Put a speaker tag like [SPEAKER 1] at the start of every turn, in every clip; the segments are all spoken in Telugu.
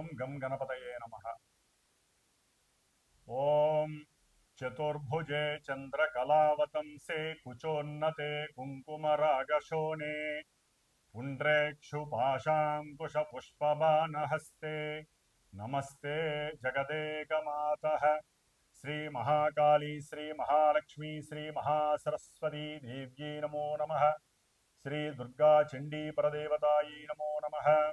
[SPEAKER 1] ओम गम गणपतये नमः। ओम चतुर्भुजे चन्द्रकलावतंसे कुचोन्नते कुङ्कुमरागशोणे पुण्ड्रेक्षुपाशाङ्कुशपुष्पबाणहस्ते नमस्ते जगदेकमातः। श्रीमहाकाली श्रीमहालक्ष्मी श्रीमहासरस्वती देव्यै नमो नमः। श्रीदुर्गाचण्डीपरदेवतायै नमो नमः।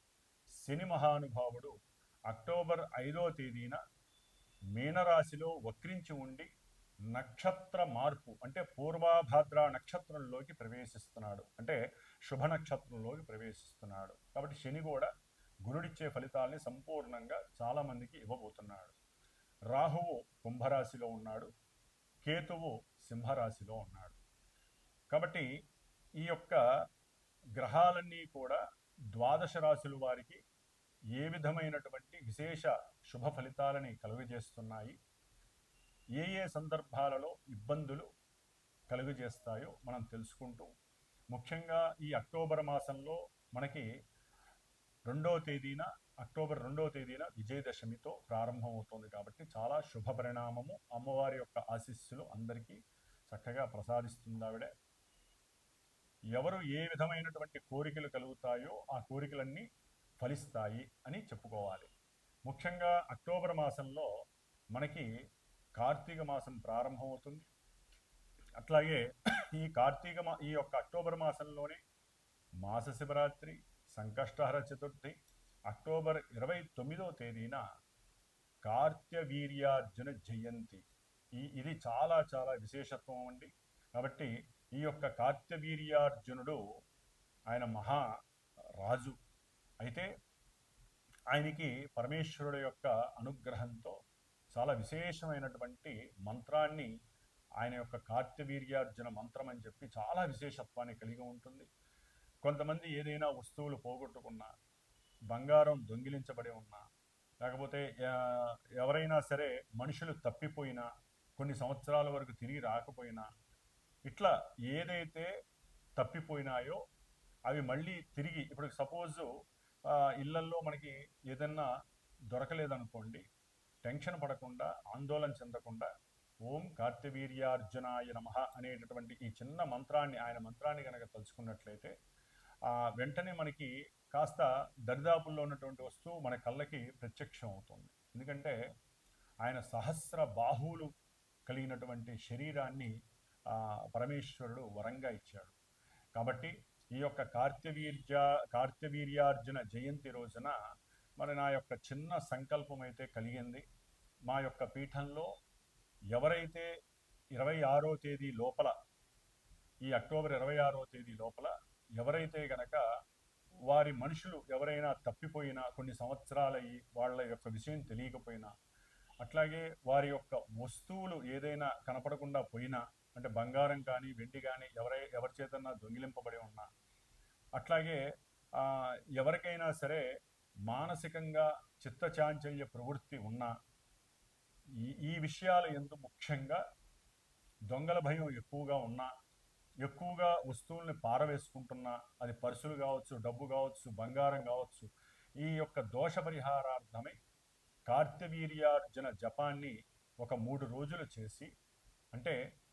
[SPEAKER 1] శని మహానుభావుడు అక్టోబర్ ఐదో తేదీన మీనరాశిలో వక్రించి ఉండి నక్షత్ర మార్పు అంటే పూర్వాభాద్ర నక్షత్రంలోకి ప్రవేశిస్తున్నాడు. అంటే శుభ నక్షత్రంలోకి ప్రవేశిస్తున్నాడు. కాబట్టి శని కూడా గురుడిచ్చే ఫలితాల్ని సంపూర్ణంగా చాలామందికి ఇవ్వబోతున్నాడు. రాహువు కుంభరాశిలో ఉన్నాడు. కేతువు సింహరాశిలో ఉన్నాడు. కాబట్టి ఈ యొక్క గ్రహాలన్నీ కూడా ద్వాదశ రాశుల వారికి ఏ విధమైనటువంటి విశేష శుభ ఫలితాలని కలుగజేస్తున్నాయి? ఏ ఏ సందర్భాలలో ఇబ్బందులు కలుగజేస్తాయో మనం తెలుసుకుంటూ ముఖ్యంగా ఈ అక్టోబర్ మాసంలో మనకి రెండవ తేదీన అక్టోబర్ రెండవ తేదీన విజయదశమితో ప్రారంభమవుతుంది కాబట్టి చాలా శుభ పరిణామము అమ్మవారి యొక్క ఆశీస్సులు అందరికీ చక్కగా ప్రసాదిస్తుంది ఆవిడ. ఎవరు ఏ విధమైనటువంటి కోరికలు కలుగుతాయో ఆ కోరికలన్నీ ఫలిస్తాయి అని చెప్పుకోవాలి. ముఖ్యంగా అక్టోబర్ మాసంలో మనకి కార్తీక మాసం ప్రారంభమవుతుంది. అట్లాగే ఈ కార్తీక మా ఈ యొక్క అక్టోబర్ మాసంలోనే మాస శివరాత్రి సంకష్టహర చతుర్థి అక్టోబర్ ఇరవై తొమ్మిదవ తేదీన కార్త్యవీర్యార్జున జయంతి. ఈ ఇది చాలా చాలా విశేషత్వం అండి. కాబట్టి ఈ యొక్క కార్త్యవీర్యార్జునుడు ఆయన మహా రాజు. అయితే ఆయనకి పరమేశ్వరుడు యొక్క అనుగ్రహంతో చాలా విశేషమైనటువంటి మంత్రాన్ని ఆయన యొక్క కార్తవీర్యార్జున మంత్రం అని చెప్పి చాలా విశేషత్వాన్ని కలిగి ఉంటుంది. కొంతమంది ఏదైనా వస్తువులు పోగొట్టుకున్నా బంగారం దొంగిలించబడి ఉన్నా లేకపోతే ఎవరైనా సరే మనుషులు తప్పిపోయినా కొన్ని సంవత్సరాల వరకు తిరిగి రాకపోయినా ఇట్లా ఏదైతే తప్పిపోయినాయో అవి మళ్ళీ తిరిగి ఇప్పుడు సపోజు ఇళ్ళల్లో మనకి ఏదన్నా దొరకలేదనుకోండి టెన్షన్ పడకుండా ఆందోళన చెందకుండా ఓం కార్తవీర్యార్జునాయ నమ అనేటటువంటి ఈ చిన్న మంత్రాన్ని ఆయన మంత్రాన్ని కనుక తలుచుకున్నట్లయితే వెంటనే మనకి కాస్త దరిదాపుల్లో ఉన్నటువంటి వస్తువు మన కళ్ళకి ప్రత్యక్షం అవుతుంది. ఎందుకంటే ఆయన సహస్ర బాహువులు కలిగినటువంటి శరీరాన్ని పరమేశ్వరుడు వరంగా ఇచ్చాడు. కాబట్టి ఈ యొక్క కార్తవీర్య కార్తవీర్యార్జున జయంతి రోజున మరి నా యొక్క చిన్న సంకల్పం అయితే కలిగింది. మా యొక్క పీఠంలో ఎవరైతే ఇరవై ఆరో తేదీ లోపల ఈ అక్టోబర్ ఇరవై ఆరో తేదీ లోపల ఎవరైతే గనక వారి మనుషులు ఎవరైనా తప్పిపోయినా కొన్ని సంవత్సరాలయ్యి వాళ్ళ యొక్క విషయం తెలియకపోయినా అట్లాగే వారి యొక్క వస్తువులు ఏదైనా కనపడకుండా పోయినా అంటే బంగారం కానీ వెండి కానీ ఎవరై ఎవరి చేతన్నా దొంగిలింపబడి ఉన్నా అట్లాగే ఎవరికైనా సరే మానసికంగా చిత్తచాంచల్య ప్రవృత్తి ఉన్న ఈ ఈ విషయాలు ఎందు ముఖ్యంగా దొంగల భయం ఎక్కువగా ఉన్నా ఎక్కువగా వస్తువుల్ని పారవేసుకుంటున్నా అది పర్సులు కావచ్చు డబ్బు కావచ్చు బంగారం కావచ్చు ఈ యొక్క దోష పరిహారార్థమై కార్తవీర్యార్జున జపాన్ని ఒక మూడు రోజులు చేసి అంటే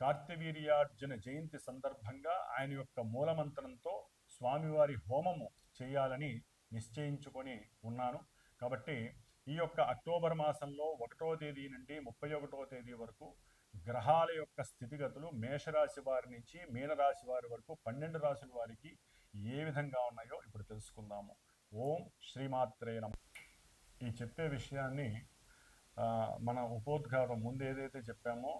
[SPEAKER 1] కార్తవీర్యార్జున జయంతి సందర్భంగా ఆయన యొక్క మూలమంత్రంతో స్వామివారి హోమము చేయాలని నిశ్చయించుకొని ఉన్నాను. కాబట్టి ఈ యొక్క అక్టోబర్ మాసంలో ఒకటో తేదీ నుండి ముప్పై ఒకటో తేదీ వరకు గ్రహాల యొక్క స్థితిగతులు మేషరాశి వారి నుంచి మీనరాశి వారి వరకు పన్నెండు రాశుల వారికి ఏ విధంగా ఉన్నాయో ఇప్పుడు తెలుసుకుందాము. ఓం శ్రీమాత్రే నమ. ఈ చెప్పే విషయాన్ని మన ఉపోద్ఘాతం ముందు ఏదైతే చెప్పామో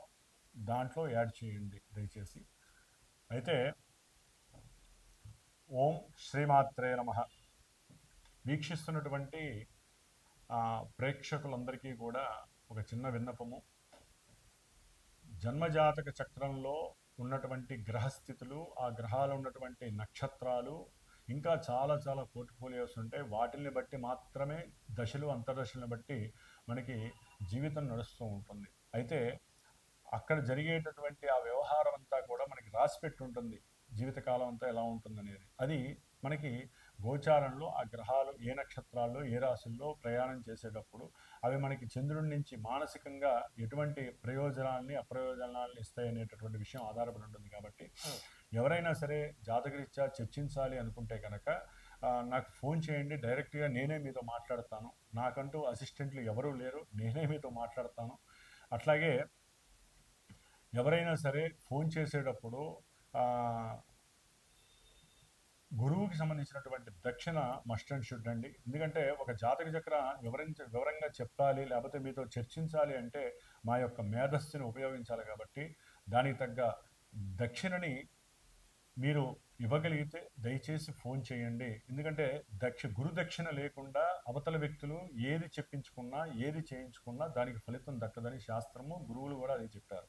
[SPEAKER 1] దాంట్లో యాడ్ చేయండి దయచేసి. అయితే ఓం శ్రీమాత్రే నమ. వీక్షిస్తున్నటువంటి ప్రేక్షకులందరికీ కూడా ఒక చిన్న విన్నపము. జన్మజాతక చక్రంలో ఉన్నటువంటి గ్రహస్థితులు ఆ గ్రహాలు ఉన్నటువంటి నక్షత్రాలు ఇంకా చాలా చాలా పోర్ట్ఫోలియోస్ ఉంటాయి వాటిని బట్టి మాత్రమే దశలు అంతర్దశలను బట్టి మనకి జీవితం నడుస్తూ ఉంటుంది. అయితే అక్కడ జరిగేటటువంటి ఆ వ్యవహారం అంతా కూడా మనకి రాసి పెట్టి ఉంటుంది జీవితకాలం అంతా ఎలా ఉంటుంది అనేది అది మనకి గోచారంలో ఆ గ్రహాలు ఏ నక్షత్రాల్లో ఏ రాశుల్లో ప్రయాణం చేసేటప్పుడు అవి మనకి చంద్రుడి నుంచి మానసికంగా ఎటువంటి ప్రయోజనాల్ని అప్రయోజనాల్ని ఇస్తాయి అనేటటువంటి విషయం ఆధారపడి ఉంటుంది కాబట్టి ఎవరైనా సరే జాతకరీత్యా చర్చించాలి అనుకుంటే కనుక నాకు ఫోన్ చేయండి డైరెక్ట్గా నేనే మీతో మాట్లాడతాను. నాకంటూ అసిస్టెంట్లు ఎవరూ లేరు. నేనే మీతో మాట్లాడతాను. అట్లాగే ఎవరైనా సరే ఫోన్ చేసేటప్పుడు గురువుకి సంబంధించినటువంటి దక్షిణ మస్ట్ అండ్ షుడ్ అండి. ఎందుకంటే ఒక జాతక చక్ర వివరించ వివరంగా చెప్పాలి లేకపోతే మీతో చర్చించాలి అంటే మా యొక్క మేధస్సుని ఉపయోగించాలి కాబట్టి దానికి తగ్గ దక్షిణని మీరు ఇవ్వగలిగితే దయచేసి ఫోన్ చేయండి. ఎందుకంటే దక్ష గురు దక్షిణ లేకుండా అవతల వ్యక్తులు ఏది చెప్పించుకున్నా ఏది చేయించుకున్నా దానికి ఫలితం దక్కదని శాస్త్రము గురువులు కూడా అది చెప్పారు.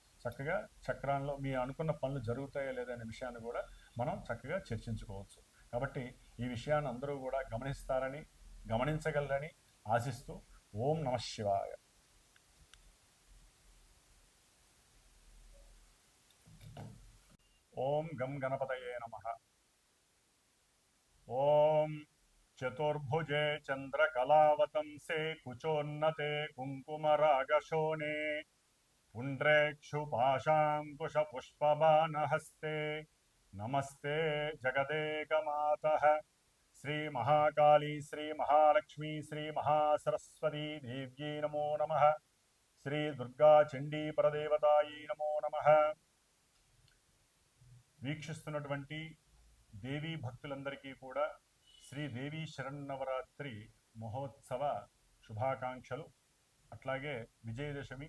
[SPEAKER 1] చక్కగా చక్రాల్లో మీ అనుకున్న పనులు జరుగుతాయా లేదా అనే విషయాన్ని కూడా మనం చక్కగా చర్చించుకోవచ్చు. కాబట్టి ఈ విషయాన్ని అందరూ కూడా గమనిస్తారని గమనించగలరని ఆశిస్తూ ఓం నమ శివాయ. ఓం గం గణపతయే నమ. ఓం చతుర్భుజే చంద్రకళావతంసే కుచోన్నతే కుంకుమరాగశోనే पुण्ड्रेक्षुपाशाङ्कुशपुष्पबाणहस्ते नमस्ते जगदेकमातः श्रीमहाकाली श्रीमहालक्ष्मी श्रीमहासरस्वती देव्यै नमो नमः శ్రీదుర్గాచండీపరదేవతాయి నమో నమ వీక్షిస్తున్నటువంటి దేవీ భక్తులందరికీ కూడా శ్రీ దేవీ శరన్నవరాత్రి మహోత్సవ శుభాకాంక్షలు అట్లాగే విజయదశమి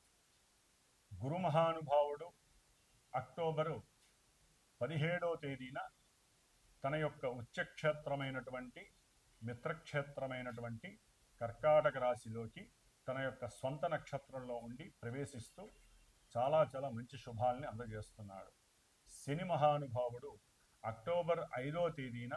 [SPEAKER 1] గురు మహానుభావుడు అక్టోబరు పదిహేడవ తేదీన తన యొక్క ఉచ్చక్షేత్రమైనటువంటి మిత్రక్షేత్రమైనటువంటి కర్కాటక రాశిలోకి తన యొక్క స్వంత నక్షత్రంలో ఉండి ప్రవేశిస్తూ చాలా చాలా మంచి శుభాల్ని అందజేస్తున్నాడు. శని మహానుభావుడు అక్టోబర్ ఐదో తేదీన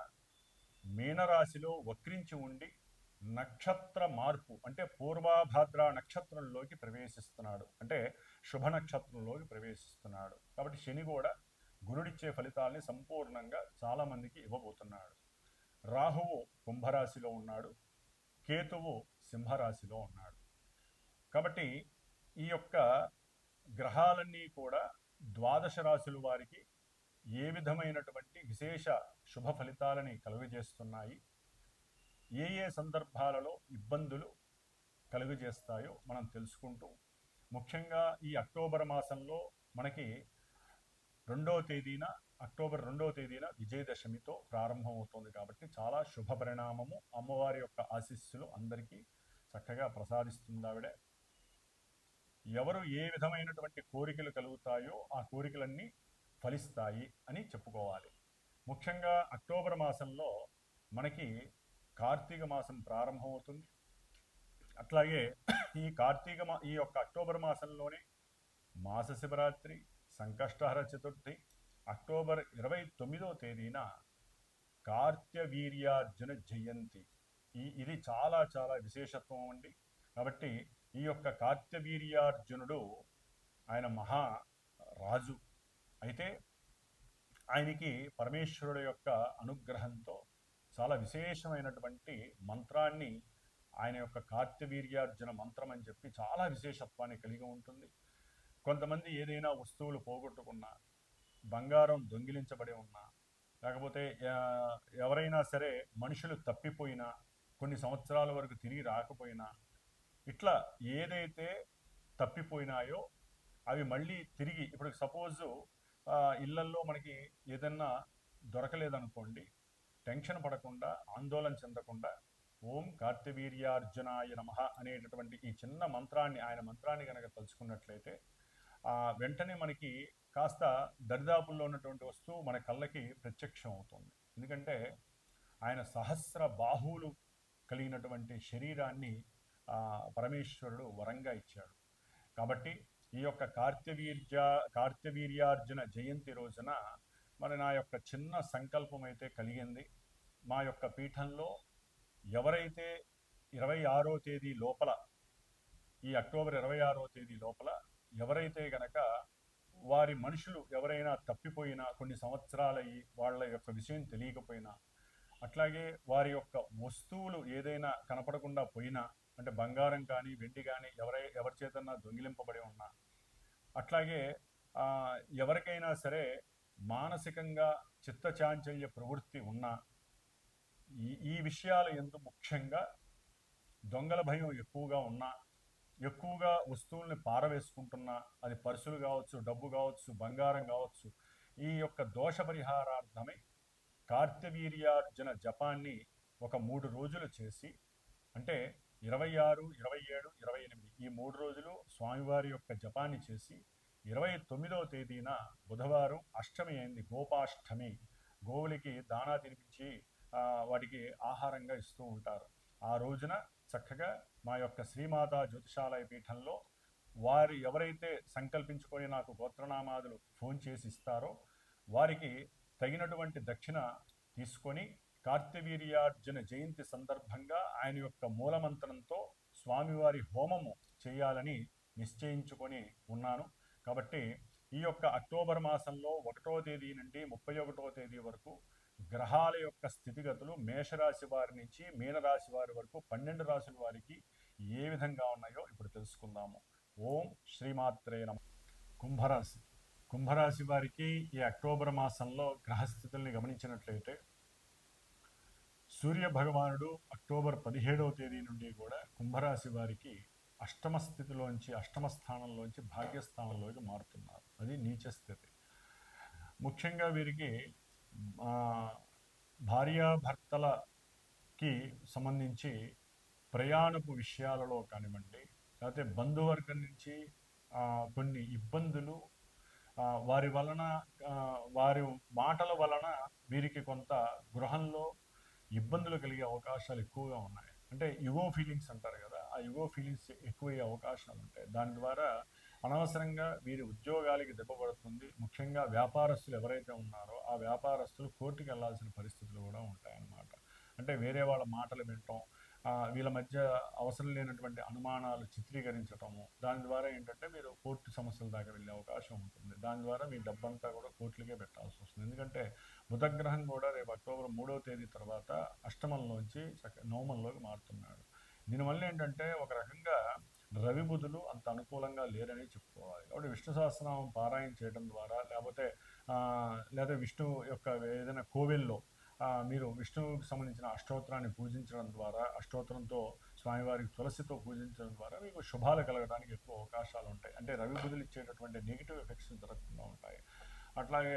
[SPEAKER 1] మీనరాశిలో వక్రించి ఉండి నక్షత్ర మార్పు అంటే పూర్వాభాద్ర నక్షత్రంలోకి ప్రవేశిస్తున్నాడు. అంటే శుభ నక్షత్రంలోకి ప్రవేశిస్తున్నాడు. కాబట్టి శని కూడా గురుడిచ్చే ఫలితాల్ని సంపూర్ణంగా చాలామందికి ఇవ్వబోతున్నాడు. రాహువు కుంభరాశిలో ఉన్నాడు. కేతువు సింహరాశిలో ఉన్నాడు. కాబట్టి ఈ యొక్క గ్రహాలన్నీ కూడా ద్వాదశ రాశుల వారికి ఏ విధమైనటువంటి విశేష శుభ ఫలితాలని కలుగజేస్తున్నాయి. ఏ ఏ సందర్భాలలో ఇబ్బందులు కలుగజేస్తాయో మనం తెలుసుకుంటూ ముఖ్యంగా ఈ అక్టోబర్ మాసంలో మనకి రెండవ తేదీన అక్టోబర్ రెండవ తేదీన విజయదశమితో ప్రారంభమవుతుంది కాబట్టి చాలా శుభ పరిణామము అమ్మవారి యొక్క ఆశీస్సులు అందరికీ చక్కగా ప్రసాదిస్తుంది ఆవిడ. ఎవరు ఏ విధమైనటువంటి కోరికలు కలుగుతాయో ఆ కోరికలన్నీ ఫలిస్తాయి అని చెప్పుకోవాలి. ముఖ్యంగా అక్టోబర్ మాసంలో మనకి కార్తీక మాసం ప్రారంభమవుతుంది. అట్లాగే ఈ కార్తీక మా ఈ యొక్క అక్టోబర్ మాసంలోనే మాస శివరాత్రి సంకష్టహర చతుర్థి అక్టోబర్ ఇరవై తొమ్మిదో తేదీన కార్త్యవీర్యార్జున జయంతి. ఈ ఇది చాలా చాలా విశేషత్వం అండి. కాబట్టి ఈ యొక్క కార్త్యవీర్యార్జునుడు ఆయన మహా రాజు. అయితే ఆయనకి పరమేశ్వరుడు యొక్క అనుగ్రహంతో చాలా విశేషమైనటువంటి మంత్రాన్ని ఆయన యొక్క కార్తవీర్యార్జున మంత్రం అని చెప్పి చాలా విశేషత్వాన్ని కలిగి ఉంటుంది. కొంతమంది ఏదైనా వస్తువులు పోగొట్టుకున్నా బంగారం దొంగిలించబడి ఉన్నా లేకపోతే ఎవరైనా సరే మనుషులు తప్పిపోయినా కొన్ని సంవత్సరాల వరకు తిరిగి రాకపోయినా ఇట్లా ఏదైతే తప్పిపోయినాయో అవి మళ్ళీ తిరిగి ఇప్పుడు సపోజు ఇళ్ళల్లో మనకి ఏదన్నా దొరకలేదనుకోండి టెన్షన్ పడకుండా ఆందోళన చెందకుండా ఓం కార్తవీర్యార్జునాయ నమ అనేటటువంటి ఈ చిన్న మంత్రాన్ని ఆయన మంత్రాన్ని కనుక తలుచుకున్నట్లయితే వెంటనే మనకి కాస్త దరిదాపుల్లో ఉన్నటువంటి వస్తువు మన కళ్ళకి ప్రత్యక్షం అవుతుంది. ఎందుకంటే ఆయన సహస్ర బాహువులు కలిగినటువంటి శరీరాన్ని పరమేశ్వరుడు వరంగా ఇచ్చాడు. కాబట్టి ఈ యొక్క కార్తవీర్య కార్తవీర్యార్జున జయంతి రోజున మరి నా యొక్క చిన్న సంకల్పం అయితే కలిగింది. మా యొక్క పీఠంలో ఎవరైతే ఇరవై ఆరో తేదీ లోపల ఈ అక్టోబర్ ఇరవై ఆరో తేదీ లోపల ఎవరైతే గనక వారి మనుషులు ఎవరైనా తప్పిపోయినా కొన్ని సంవత్సరాలయ్యి వాళ్ళ యొక్క విషయం తెలియకపోయినా అట్లాగే వారి యొక్క వస్తువులు ఏదైనా కనపడకుండా పోయినా అంటే బంగారం కానీ వెండి కానీ ఎవరై ఎవరి చేతన్నా దొంగిలింపబడి ఉన్నా అట్లాగే ఎవరికైనా సరే మానసికంగా చిత్తచాంచల్య ప్రవృత్తి ఉన్న ఈ ఈ విషయాలు ఎందు ముఖ్యంగా దొంగల భయం ఎక్కువగా ఉన్నా ఎక్కువగా వస్తువుల్ని పారవేసుకుంటున్నా అది పర్సులు కావచ్చు డబ్బు కావచ్చు బంగారం కావచ్చు ఈ యొక్క దోష పరిహారార్థమై కార్తవీర్యార్జున జపాన్ని ఒక మూడు రోజులు చేసి అంటే ఇరవై ఆరు ఇరవై ఏడు ఇరవై ఎనిమిది ఈ మూడు రోజులు స్వామివారి యొక్క జపాన్ని చేసి ఇరవై తొమ్మిదవ తేదీన బుధవారం అష్టమి అయింది. గోపాష్టమి. గోవులకి దానా తినిపించి వాటికి ఆహారంగా ఇస్తూ ఉంటారు. ఆ రోజున చక్కగా మా యొక్క శ్రీమాతా జ్యోతిషాలయ పీఠంలో వారు ఎవరైతే సంకల్పించుకొని నాకు గోత్రనామాదులు ఫోన్ చేసి ఇస్తారో వారికి తగినటువంటి దక్షిణ తీసుకొని కార్తవీర్యార్జున జయంతి సందర్భంగా ఆయన యొక్క మూలమంత్రంతో స్వామివారి హోమము చేయాలని నిశ్చయించుకొని ఉన్నాను. కాబట్టి ఈ యొక్క అక్టోబర్ మాసంలో ఒకటో తేదీ నుండి ముప్పై ఒకటో తేదీ వరకు గ్రహాల యొక్క స్థితిగతులు మేషరాశి వారి నుంచి మీనరాశి వారి వరకు పన్నెండు రాశుల వారికి ఏ విధంగా ఉన్నాయో ఇప్పుడు తెలుసుకుందాము. ఓం శ్రీమాత్రే నమ. కుంభరాశి. కుంభరాశి వారికి ఈ అక్టోబర్ మాసంలో గ్రహస్థితుల్ని గమనించినట్లయితే సూర్య భగవానుడు అక్టోబర్ పదిహేడవ తేదీ నుండి కూడా కుంభరాశి వారికి అష్టమ స్థితిలోంచి అష్టమ స్థానంలోంచి భాగ్యస్థానంలోకి మారుతున్నారు. అది నీచ స్థితి. ముఖ్యంగా వీరికి భార్యాభర్తలకి సంబంధించి ప్రయాణపు విషయాలలో కానివ్వండి లేకపోతే బంధువర్గం నుంచి కొన్ని ఇబ్బందులు వారి వలన వారి మాటల వలన వీరికి కొంత గృహంలో ఇబ్బందులు కలిగే అవకాశాలు ఎక్కువగా ఉన్నాయి. అంటే యుగో ఫీలింగ్స్ అంటారు కదా ఆ ఎగో ఫీలింగ్స్ ఎక్కువయ్యే అవకాశాలు ఉంటాయి దాని ద్వారా అనవసరంగా వీరి ఉద్యోగాలకి దెబ్బపడుతుంది ముఖ్యంగా వ్యాపారస్తులు ఎవరైతే ఉన్నారో ఆ వ్యాపారస్తులు కోర్టుకి వెళ్ళాల్సిన పరిస్థితులు కూడా ఉంటాయన్నమాట. అంటే వేరే వాళ్ళ మాటలు వినటం వీళ్ళ మధ్య అవసరం లేనటువంటి అనుమానాలు చిత్రీకరించటము దాని ద్వారా ఏంటంటే మీరు కోర్టు సమస్యల దాకా వెళ్ళే అవకాశం ఉంటుంది. దాని ద్వారా మీ డబ్బంతా కూడా కోర్టులకే పెట్టాల్సి వస్తుంది. ఎందుకంటే బుధగ్రహం కూడా రేపు అక్టోబర్ మూడవ తేదీ తర్వాత అష్టమంలోంచి చక్క నవమంలోకి మారుతున్నాడు. దీనివల్ల ఏంటంటే ఒక రకంగా రవి బుధులు అంత అనుకూలంగా లేరని చెప్పుకోవాలి. కాబట్టి విష్ణు సహస్రనామం పారాయణ చేయడం ద్వారా లేకపోతే లేదా విష్ణు యొక్క ఏదైనా కోవెల్లో మీరు విష్ణువుకి సంబంధించిన అష్టోత్తరాన్ని పూజించడం ద్వారా అష్టోత్తరంతో స్వామివారికి తులసితో పూజించడం ద్వారా మీకు శుభాలు కలగడానికి ఎక్కువ అవకాశాలు ఉంటాయి. అంటే రవి బుధులు ఇచ్చేటటువంటి నెగిటివ్ ఎఫెక్ట్స్ జరగకుండా ఉంటాయి. అట్లాగే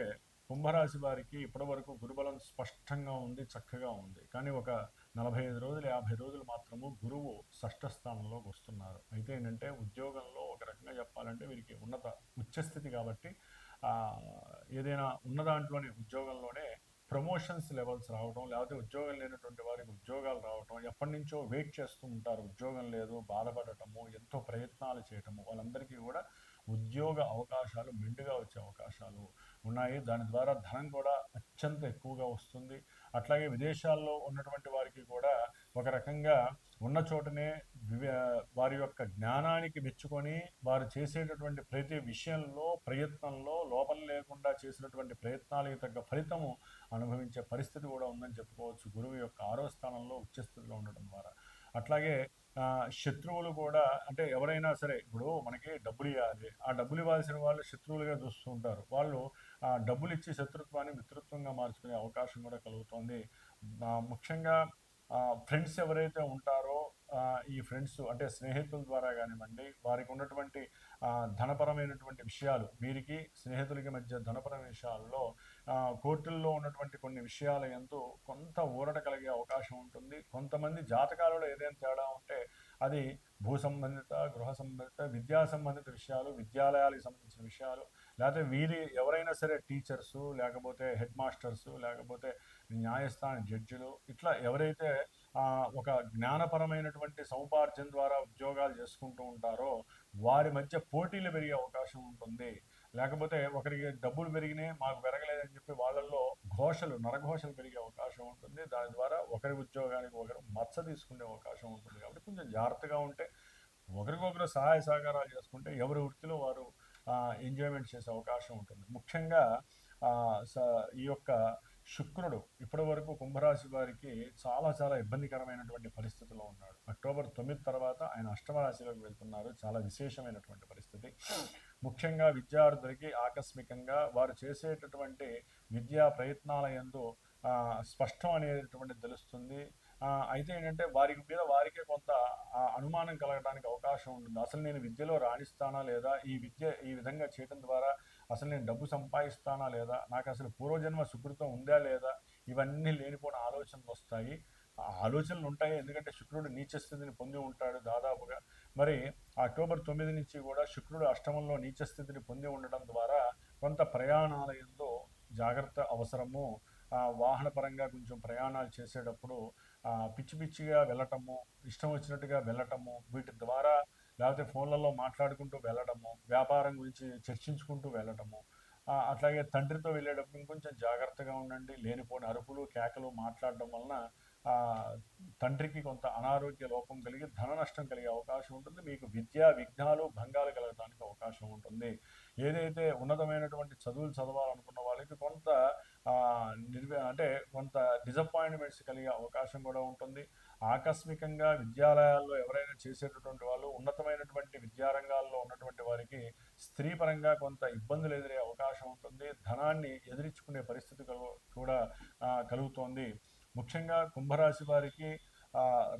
[SPEAKER 1] కుంభరాశి వారికి ఇప్పటివరకు గురుబలం స్పష్టంగా ఉంది చక్కగా ఉంది. కానీ ఒక నలభై ఐదు రోజులు యాభై రోజులు మాత్రము గురువు షష్ఠ స్థానంలోకి వస్తున్నారు. అయితే ఏంటంటే ఉద్యోగంలో ఒక రకంగా చెప్పాలంటే వీరికి ఉన్నత ఉచ్చస్థితి కాబట్టి ఏదైనా ఉన్న దాంట్లోనే ఉద్యోగంలోనే ప్రమోషన్స్ లెవెల్స్ రావడం లేకపోతే ఉద్యోగం లేనటువంటి వారికి ఉద్యోగాలు రావటం ఎప్పటి నుంచో వెయిట్ చేస్తూ ఉంటారు. ఉద్యోగం లేదు బాధపడటము ఎంతో ప్రయత్నాలు చేయటము వాళ్ళందరికీ కూడా ఉద్యోగ అవకాశాలు మెండుగా వచ్చే అవకాశాలు ఉన్నాయి. దాని ద్వారా ధనం కూడా అత్యంత ఎక్కువగా వస్తుంది. అట్లాగే విదేశాల్లో ఉన్నటువంటి వారికి కూడా ఒక రకంగా ఉన్న చోటనే వారి యొక్క జ్ఞానానికి మెచ్చుకొని వారు చేసేటటువంటి ప్రతి విషయంలో ప్రయత్నంలో లోపం లేకుండా చేసినటువంటి ప్రయత్నాలకు తగ్గ ఫలితము అనుభవించే పరిస్థితి కూడా ఉందని చెప్పుకోవచ్చు. గురువు యొక్క ఆరో స్థానంలో ఉచ్చస్థితిలో ఉండటం ద్వారా. అట్లాగే శత్రువులు కూడా అంటే ఎవరైనా సరే ఇప్పుడు మనకి డబ్బులు ఇవ్వాలి. ఆ డబ్బులు ఇవ్వాల్సిన వాళ్ళు శత్రువులుగా చూస్తూ ఉంటారు వాళ్ళు డబ్బులు ఇచ్చి శత్రుత్వాన్ని మిత్రత్వంగా మార్చుకునే అవకాశం కూడా కలుగుతోంది. ముఖ్యంగా ఫ్రెండ్స్ ఎవరైతే ఉంటారో ఈ ఫ్రెండ్స్ అంటే స్నేహితుల ద్వారా కానివ్వండి వారికి ఉన్నటువంటి ధనపరమైనటువంటి విషయాలు వీరికి స్నేహితులకి మధ్య ధనపరమైన విషయాల్లో కోర్టుల్లో ఉన్నటువంటి కొన్ని విషయాల ఎంతో కొంత ఊరట కలిగే అవకాశం ఉంటుంది. కొంతమంది జాతకాలలో ఏదైనా తేడా ఉంటే అది భూ సంబంధిత గృహ సంబంధిత విద్యా సంబంధిత విషయాలు విద్యాలయాలకు సంబంధించిన విషయాలు లేకపోతే వీరి ఎవరైనా సరే టీచర్సు లేకపోతే హెడ్ మాస్టర్స్ లేకపోతే న్యాయస్థాన జడ్జిలు ఇట్లా ఎవరైతే ఒక జ్ఞానపరమైనటువంటి సముపార్జన ద్వారా ఉద్యోగాలు చేసుకుంటూ ఉంటారో వారి మధ్య పోటీలు పెరిగే అవకాశం ఉంటుంది. లేకపోతే ఒకరికి డబ్బులు పెరిగినాయి మాకు పెరగలేదని చెప్పి వాళ్ళల్లో ఘోషలు నరఘోషలు పెరిగే అవకాశం ఉంటుంది. దాని ద్వారా ఒకరి ఉద్యోగానికి ఒకరు మచ్చ తీసుకునే అవకాశం ఉంటుంది. కాబట్టి కొంచెం జాగ్రత్తగా ఉంటే ఒకరికొకరు సహాయ సహకారాలు చేసుకుంటే ఎవరి వృత్తిలో వారు ఎంజాయ్మెంట్ చేసే అవకాశం ఉంటుంది. ముఖ్యంగా స- ఈ యొక్క శుక్రుడు ఇప్పటి వరకు కుంభరాశి వారికి చాలా చాలా ఇబ్బందికరమైనటువంటి పరిస్థితిలో ఉన్నాడు. అక్టోబర్ తొమ్మిది తర్వాత ఆయన అష్టమ రాశిలోకి వెళ్తున్నారు. చాలా విశేషమైనటువంటి పరిస్థితి. ముఖ్యంగా విద్యార్థులకి ఆకస్మికంగా వారు చేసేటటువంటి విద్యా ప్రయత్నాల ఎందు స్పష్టం అనేటటువంటి తెలుస్తుంది. అయితే ఏంటంటే వారి మీద వారికే కొంత అనుమానం కలగడానికి అవకాశం ఉంటుంది. అసలు నేను విద్యలో రాణిస్తానా లేదా? ఈ విద్య ఈ విధంగా చేయడం ద్వారా అసలు నేను డబ్బు సంపాదిస్తానా లేదా? నాకు అసలు పూర్వజన్మ సుకృతం ఉందా లేదా? ఇవన్నీ లేనిపోయిన ఆలోచనలు వస్తాయి. ఆలోచనలు ఉంటాయి. ఎందుకంటే శుక్రుడు నీచస్థితిని పొంది ఉంటాడు దాదాపుగా. మరి అక్టోబర్ తొమ్మిది నుంచి కూడా శుక్రుడు అష్టమంలో నీచస్థితిని పొంది ఉండడం ద్వారా కొంత ప్రయాణాలయంలో జాగ్రత్త అవసరము. వాహనపరంగా వాహన పరంగా కొంచెం ప్రయాణాలు చేసేటప్పుడు పిచ్చి పిచ్చిగా వెళ్ళటము ఇష్టం వచ్చినట్టుగా వెళ్ళటము వీటి ద్వారా లేకపోతే ఫోన్లలో మాట్లాడుకుంటూ వెళ్ళడము వ్యాపారం గురించి చర్చించుకుంటూ వెళ్ళటము అట్లాగే తండ్రితో వెళ్ళేటప్పుడు ఇంకొంచెం జాగ్రత్తగా ఉండండి లేనిపోని అరుపులు కేకలు మాట్లాడడం వలన తండ్రికి కొంత అనారోగ్య లోపం కలిగి ధన నష్టం కలిగే అవకాశం ఉంటుంది. మీకు విద్యా విఘ్నాలు భంగాలు కలగడానికి అవకాశం ఉంటుంది. ఏదైతే ఉన్నతమైనటువంటి చదువులు చదవాలనుకున్న వాళ్ళకి కొంత నిర్వే అంటే కొంత డిసప్పాయింట్మెంట్స్ కలిగే అవకాశం కూడా ఉంటుంది. ఆకస్మికంగా విద్యాలయాల్లో ఎవరైనా చేసేటటువంటి వాళ్ళు ఉన్నతమైనటువంటి విద్యారంగాల్లో ఉన్నటువంటి వారికి స్త్రీ పరంగా కొంత ఇబ్బందులు ఎదురే అవకాశం ఉంటుంది. ధనాన్ని ఎదిరించుకునే పరిస్థితి కలు- కూడా కలుగుతోంది. ముఖ్యంగా కుంభరాశి వారికి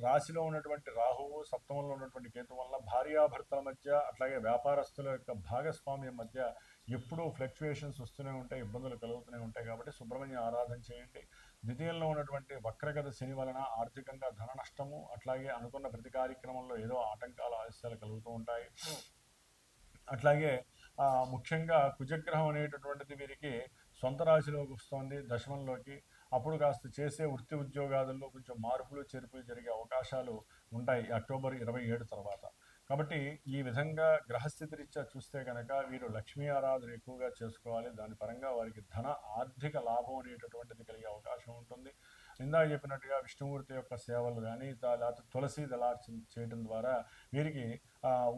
[SPEAKER 1] రాశిలో ఉన్నటువంటి రాహువు సప్తమంలో ఉన్నటువంటి కేతు వల్ల భార్యాభర్తల మధ్య అట్లాగే వ్యాపారస్తుల యొక్క భాగస్వామ్యం మధ్య ఎప్పుడూ ఫ్లక్చుయేషన్స్ వస్తూనే ఉంటాయి ఇబ్బందులు కలుగుతూనే ఉంటాయి కాబట్టి సుబ్రహ్మణ్య ఆరాధన చేయండి. ద్వితీయంలో ఉన్నటువంటి వక్రగత శని వలన ఆర్థికంగా ధన నష్టము అట్లాగే అనుకున్న ప్రతి కార్యక్రమంలో ఏదో ఆటంకాలు ఆలస్యాలు కలుగుతూ ఉంటాయి. అట్లాగే ముఖ్యంగా కుజగ్రహం అనేటటువంటిది వీరికి సొంత రాశిలోకి వస్తుంది దశమంలోకి. అప్పుడు కాస్త చేసే వృత్తి ఉద్యోగాదుల్లో కొంచెం మార్పులు చేర్పులు జరిగే అవకాశాలు ఉంటాయి అక్టోబర్ ఇరవై ఏడు తర్వాత. కాబట్టి ఈ విధంగా గ్రహస్థితి రీత్యా చూస్తే కనుక వీరు లక్ష్మీ ఆరాధన ఎక్కువగా చేసుకోవాలి. దాని పరంగా వారికి ధన ఆర్థిక లాభం అనేటటువంటిది కలిగే అవకాశం ఉంటుంది. ఇందాక చెప్పినట్టుగా విష్ణుమూర్తి యొక్క సేవలు కానీ లేకపోతే తులసి దళార్చన చేయడం ద్వారా వీరికి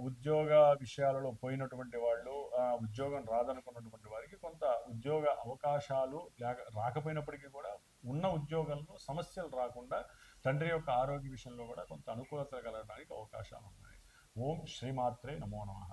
[SPEAKER 1] ఉద్యోగ విషయాలలో పోయినటువంటి వాళ్ళు ఆ, ఉద్యోగం రాదనుకున్నటువంటి వారికి కొంత ఉద్యోగ అవకాశాలు లేక రాకపోయినప్పటికీ కూడా ఉన్న ఉద్యోగంలో సమస్యలు రాకుండా తండ్రి యొక్క ఆరోగ్య విషయంలో కూడా కొంత అనుకూలత కలగడానికి అవకాశాలు ఉన్నాయి. ఓం శ్రీమాత్రే నమో నమః